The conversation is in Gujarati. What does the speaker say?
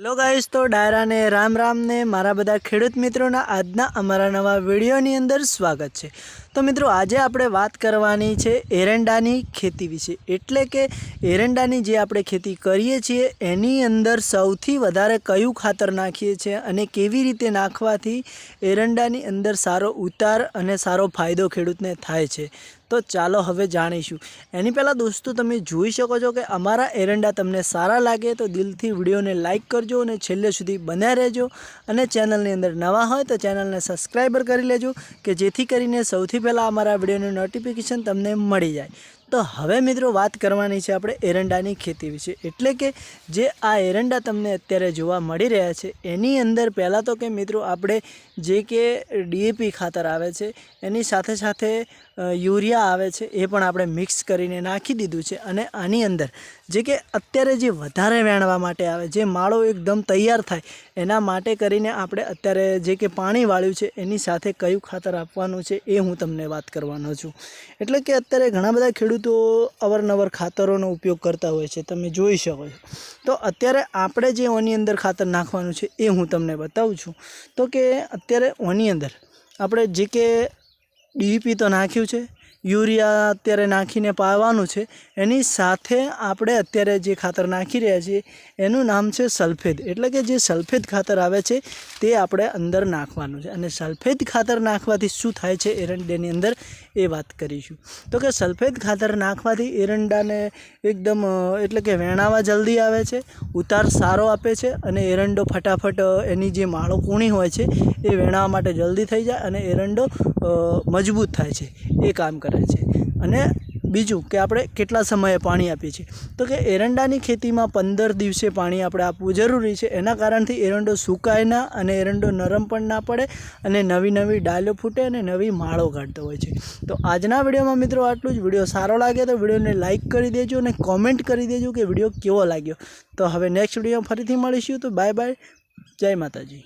હેલો ગાઈસ, તો ડાયરાને રામ રામને મારા બધા ખેડૂત મિત્રોના આજના અમારા નવા વિડીયોની અંદર સ્વાગત છે. તો મિત્રો, આજે આપણે વાત કરવાની છે એરંડાની ખેતી વિશે. એટલે કે એરંડાની જે આપણે ખેતી કરીએ છીએ, એની અંદર સૌથી વધારે કયું ખાતર નાખીએ છીએ અને કેવી રીતે નાખવાથી એરંડાની અંદર સારો ઉતાર અને સારો ફાયદો ખેડૂતને થાય છે. તો ચાલો હવે જાણીશું. એની પહેલાં દોસ્તો, તમે જોઈ શકો છો કે અમારા એરંડા તમને સારા લાગે તો દિલથી વિડીયોને લાઇક કરજો અને છેલ્લે સુધી બન્યા રહેજો. અને ચેનલની અંદર નવા હોય તો ચેનલને સબસ્ક્રાઈબર કરી લેજો, કે જેથી કરીને સૌથી પહેલાં અમારા વિડીયોનું નોટિફિકેશન તમને મળી જાય. તો હવે મિત્રો વાત કરવાની છે આપણે એરંડાની ખેતી વિશે. એટલે કે જે આ એરંડા તમને અત્યારે જોવા મળી રહ્યા છે, એની અંદર પહેલાં તો કે મિત્રો આપણે જે કે ડીએપી ખાતર આવે છે, એની સાથે સાથે યુરિયા આવે છે, એ પણ આપણે મિક્સ કરીને નાખી દીધું છે અને આની અંદર જે કે અત્યારે જે વધારે વેણવા માટે આવે, જે માળો એકદમ તૈયાર થાય, એના માટે કરીને આપણે અત્યારે જે કે પાણી વાળ્યું છે, એની સાથે કયું ખાતર આપવાનું છે એ હું તમને વાત કરવાનો છું. એટલે કે અત્યારે ઘણા બધા ખેડૂતો અવારનવાર ખાતરોનો ઉપયોગ કરતા હોય છે, તમે જોઈ શકો છો. તો અત્યારે આપણે જે ઓની અંદર ખાતર નાખવાનું છે એ હું તમને બતાવું છું. તો કે અત્યારે ઓની અંદર આપણે જે કે ડીઈપી તો નાખ્યું છે યુરિયા અત્યારે નાખીને પાવાનું છે. એની સાથે આપણે અત્યારે જે ખાતર નાખી રહ્યા છીએ, એનું નામ છે સલ્ફેદ એટલે કે જે સલ્ફેદ ખાતર આવે છે, તે આપણે અંદર નાખવાનું છે. અને સલ્ફેદ ખાતર નાખવાથી શું થાય છે, એરંડાની અંદર એ વાત કરીશું. તો કે સલ્ફેદ ખાતર નાખવાથી એરંડાને એકદમ એટલે કે વેણાવા જલ્દી આવે છે, ઉતાર સારો આપે છે અને એરંડો ફટાફટ એની જે માળો કૂણી હોય છે, એ વેણાવા માટે જલ્દી થઈ જાય અને એરંડો મજબૂત થાય છે. એ કામ કરે છે. અને બીજું કે આપણે કેટલા સમયે પાણી આપીએ છીએ. તો કે એરંડાની ખેતીમાં પંદર દિવસે પાણી આપણે આપવું જરૂરી છે. એના કારણથી એરંડો સુકાય ના અને એરંડો નરમ પણ ના પડે અને નવી નવી ડાયલો ફૂટે અને નવી માળો કાઢતો હોય છે. તો આજના વિડીયોમાં મિત્રો આટલું જ. વીડિયો સારો લાગે તો વિડીયોને લાઇક કરી દેજો અને કોમેન્ટ કરી દેજો કે વીડિયો કેવો લાગ્યો. તો હવે નેક્સ્ટ વીડિયો ફરીથી મળીશું. તો બાય બાય. જય માતાજી.